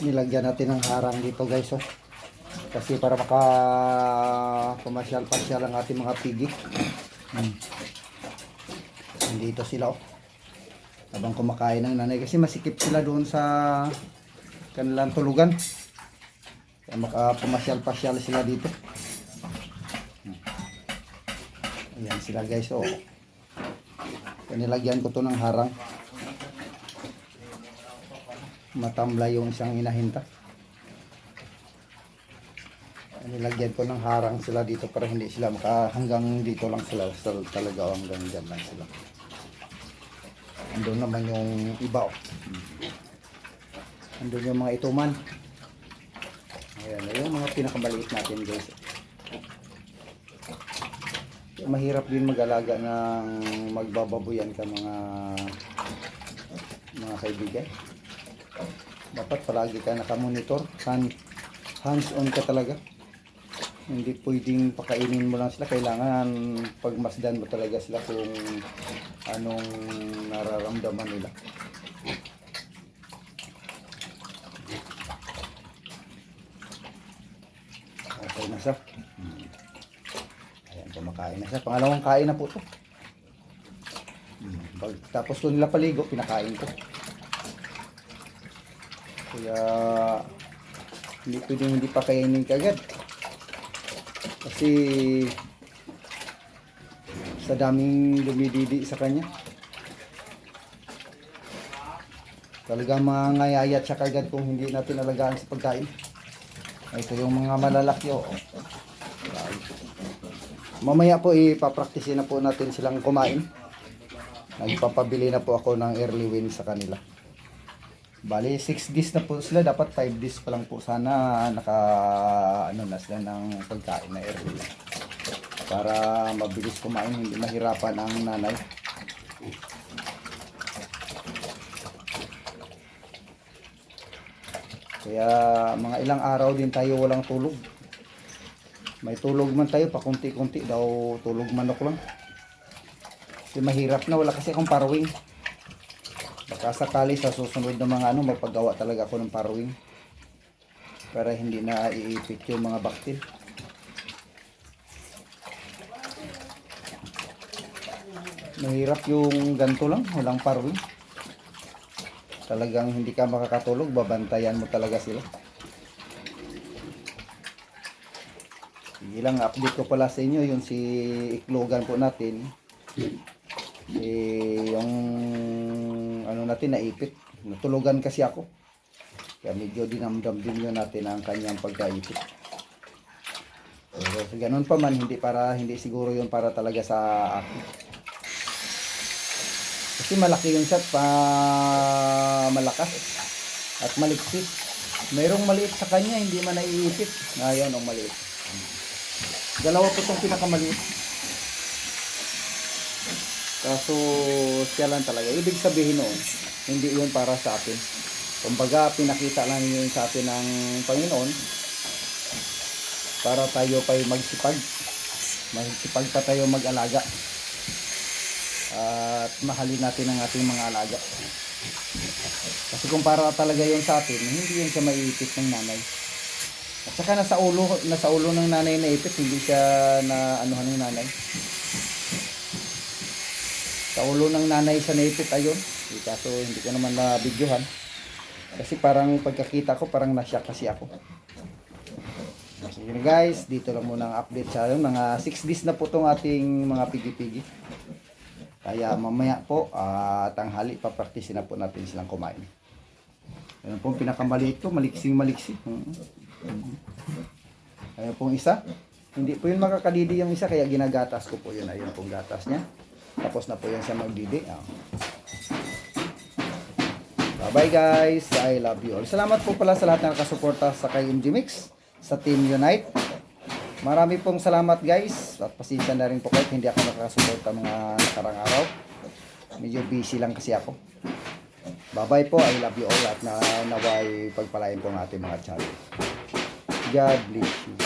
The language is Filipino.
nilagyan natin ng harang dito guys oh. Kasi para maka pumasyal-pasyal ang ating mga pigi. Hmm. Dito sila oh. Habang kumakain ng nanay kasi masikip sila doon sa kanilang tulugan. Kaya maka pumasyal-pasyal sila dito. Hmm. Ayan sila guys oh. Nilagyan ko to ng harang. Matambla yung isang inahinta. Nilagyan ko ng harang sila dito para hindi sila maka hanggang dito lang sila talaga hanggang dyan lang sila. Andun naman yung iba oh. Andun yung mga ituman. Ayan, yung mga pinakamaliit natin guys. Mahirap din mag-alaga ng magbababoyan ka mga mga kaibigan. Dapat palagi ka nakamonitor. Hand, hands on ka talaga. Hindi pwedeng pakainin mo lang sila. Kailangan pagmasdan mo talaga sila kung anong nararamdaman nila. Okay na siya. Ayan, kumakain na siya. Pangalawang kain na po to. Pag, tapos ko nila paligo, pinakain ko. Kaya hindi pwedeng hindi pa kainin kagad. Kasi sa daming dumididi sa kanya. Talagang mangayayat siya kagad kung hindi natin alagaan sa pagkain. Ito yung mga malalaki oh. Mamaya po ipapraktisin na po natin silang kumain. Nagpapabili na po ako ng early win sa kanila. Bali, 6 days na po sila. Dapat 5 days pa lang po sana naka ano na sila ng pagkain na early. Para mabilis kumain, hindi mahirapan ang nanay. Kaya mga ilang araw din tayo walang tulog. May tulog man tayo, pakunti-kunti daw tulog manok lang. Kasi mahirap na, wala kasi akong parwing. Baka sakali sa susunod na mga ano, magpagawa talaga ako ng parwing. Para hindi na iipit yung mga baktil. Mahirap yung ganito lang, walang parwing. Talagang hindi ka makakatulog, babantayan mo talaga sila. Sige lang, update ko pala sa inyo yung si Iklogan po natin. Eh, yung ano natin naipit. Natulugan kasi ako. Kaya medyo dinamdam din yun natin ang kanyang pagkaipit. Pero sa ganun pa man, hindi para hindi siguro yun para talaga sa akin. Kasi malaki yung shot pa malakas at maliksi. Mayroong maliit sa kanya, hindi man naiipit. Ngayon, ang maliit. Dalawa po itong pinakamaliit. Kaso siya lang talaga. Ibig sabihin noon, hindi yun para sa atin. Kumbaga, pinakita lang yun sa atin ng Panginoon para tayo pa'y magsipag. Magsipag pa tayo mag-alaga. At mahalin natin ang ating mga alaga. Kasi kung para talaga yun sa atin, hindi yun siya maiipit ng nanay. At saka nasa ulo, nasa ulo ng nanay na ipit, hindi siya na anuhan ng nanay. Sa ulo ng nanay sa naipit ayun. Eh, kaso hindi ko naman na videohan. Kasi parang pagkakita ko, parang nasya kasi ako. Sige na guys, dito lang muna ang update sa akin. Mga 6 days na po itong ating mga pigi-pigi. Kaya mamaya po, ah, tanghali, papraktisin na po natin silang kumain. Ayan po, pinakamaliit ko, maliksing maliksi. Ayan pong isa. Hindi po yun makakadidi yung isa, kaya ginagatas ko po yun. Ayun pong gatas niya. Tapos na po yan siya magdidi. Ah. Bye-bye guys. I love you all. Salamat po pala sa lahat na nakasuporta sa kay MG Mix, sa Team Unite. Marami pong salamat guys. At pasensya na rin po kahit hindi ako nakasuporta mga nakarang araw. Medyo busy lang kasi ako. Bye-bye po. I love you all at na naway pagpalain po ang ating mga channel. God bless you.